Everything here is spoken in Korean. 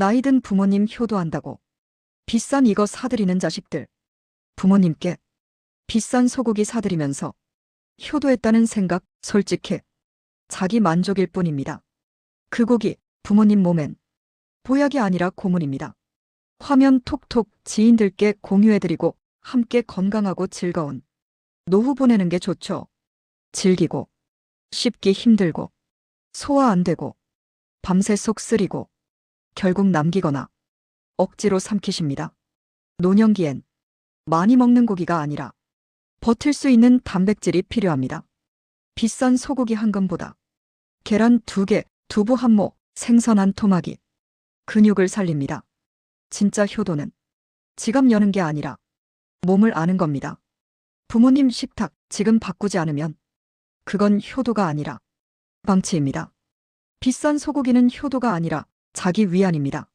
나이든 부모님 효도한다고 비싼 이거 사드리는 자식들. 부모님께 비싼 소고기 사드리면서 효도했다는 생각 솔직해 자기 만족일 뿐입니다. 그 고기 부모님 몸엔 보약이 아니라 고문입니다. 화면 톡톡 지인들께 공유해드리고 함께 건강하고 즐거운 노후 보내는 게 좋죠. 즐기고 씹기 힘들고 소화 안 되고 밤새 속 쓰리고 결국 남기거나 억지로 삼키십니다. 노년기엔 많이 먹는 고기가 아니라 버틸 수 있는 단백질이 필요합니다. 비싼 소고기 한 근보다 계란 두 개, 두부 한 모, 생선 한 토막이 근육을 살립니다. 진짜 효도는 지갑 여는 게 아니라 몸을 아는 겁니다. 부모님 식탁 지금 바꾸지 않으면 그건 효도가 아니라 방치입니다. 비싼 소고기는 효도가 아니라 자기 위안입니다.